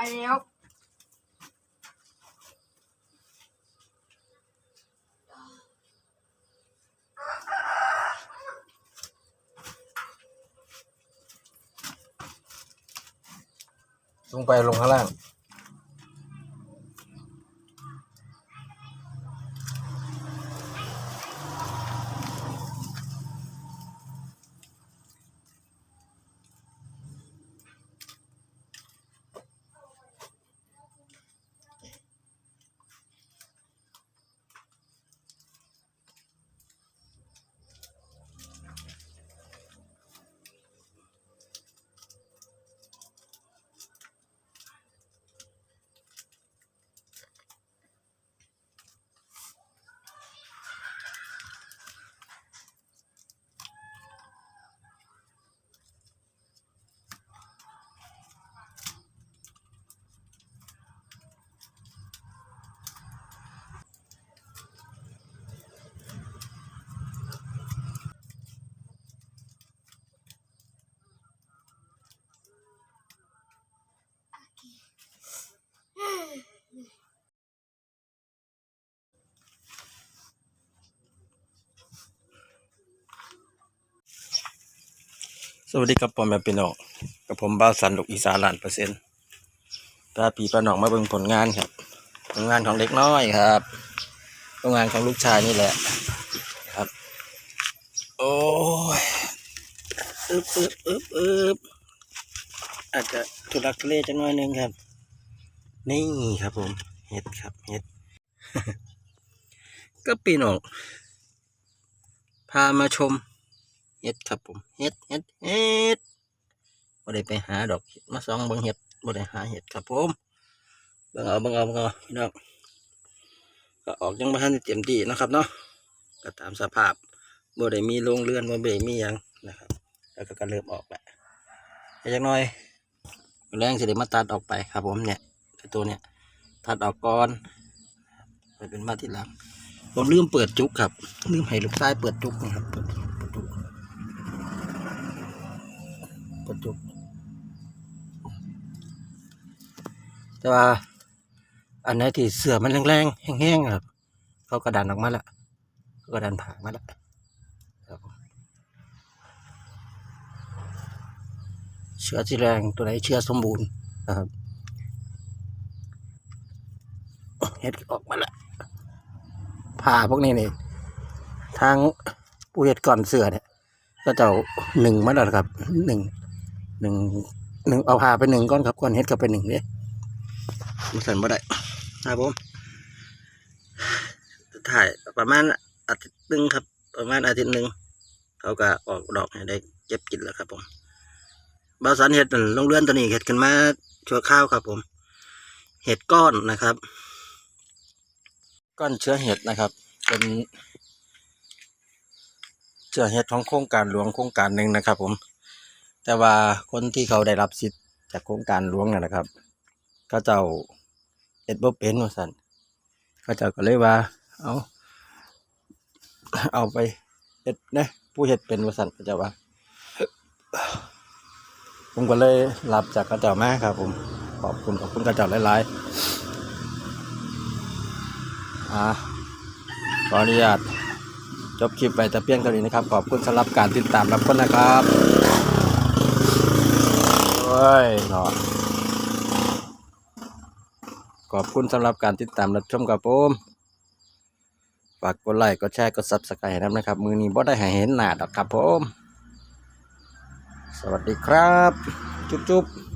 ใช่แล้วลงไปลงข้างล่าง สวัสดีครับผมแม่พี่น้องกับผมบ้าสันลูกอีสานล้านเปอร์เซ็นต์พาพี่ป้าน้องมาเบิ่งผลงานครับ ผลงานของเด็กน้อยครับผลงานของลูกชายนี่แหละครับ โอ้ยอึบอึบอึบอึบอาจจะทุลักทุเลจังหน่อยนึงครับ นี่ครับผมเห็ดครับเห็ด ก็พี่น้องพามาชม เฮ็ดครับผมเฮ็ดเฮ็ดเฮ็ดบ่ได้ไปหาดอกเฮ็ดมาส่องบิ่งเฮ็ดบ่ได้หาเฮ็ดครับผมบิ่งเอาบิ่งเอาบิ่งเอาพี่น้องก็ออกยังบ่ทันเต็มที่นะครับเนาะก็ตามสภาพบ่ได้มีโรงเรือนบ่ได้มียังนะครับ แล้วก็กเริ่มออกแหล้วแต่จักหน่อยแรงสิได้มาตัดออกไปครับผมเนี่ยตัวเนี่ยตัดออกก่อนไปเป็นมาที่หลังผมลืมเปิดจุกครับลืมให้ลูกชายเปิดจุกนะครับ แต่ว่า อันไหนที่เสือมันแรงๆแห้งๆครับเขากระดันออกมาแล้วกระดันผ่ามาแล้วครับเชื้อที่แรงตัวไหนเชื้อสมบูรณ์นะครับเห็ดออกมาแล้วผ่าพวกนี้นี่ทางผู้เห็ดก่อนเสือเนี่ยก็จะหนึ่งมาแล้วครับหนึ่งหนึ่งหนึ่งเอาผ่าไปหนึ่งก้อนครับก้อนเฮ็ดก็ไปหนึ่งเนี่ย มันสั่นบ่ได้ครับผมถ่ายประมาณอาทิตย์หนึ่งครับ ประมาณอาทิตย์หนึ่งเขาก็ออกดอกให้ได้เก็บกินแล้วครับ ผมบาสันเห็ดลงเรือนตัวนี้เห็ดขึ้นมาชั่วข้าวครับ ผม เห็ดก้อนนะครับ ก้อนเชื้อเห็ดนะครับ เป็นเชื้อเห็ดของโครงการหลวงโครงการหนึ่งนะครับ ผม แต่ว่าคนที่เขาได้รับสิทธิ์จากโครงการหลวงน่ะนะครับเขาเจ้า เอ็ดบ่เป็นว่าสันเขาเจ้าก็เลยว่า เอาเอาไปเอ็ดนะผู้เฮ็ดเป็นว่าสันเขาเจ้าว่า ผมก็เลยรับจากเขาเจ้ามาครับ ผมขอบคุณขอบคุณเขาเจ้าหลายๆอ่าขออนุญาตจบคลิปไปแต่เพียงเท่านี้นะครับ ขอบคุณสำหรับการติดตามรับชมนะครับโอ้ยเนาะ ขอบคุณสำหรับการติดตามรับชมครับผมฝากกดไลค์กดแชร์กดซับสไครต์นะครับ มือนี้บ่ได้ให้เห็นหน้าดอกครับผม สวัสดีครับ จุ๊บๆ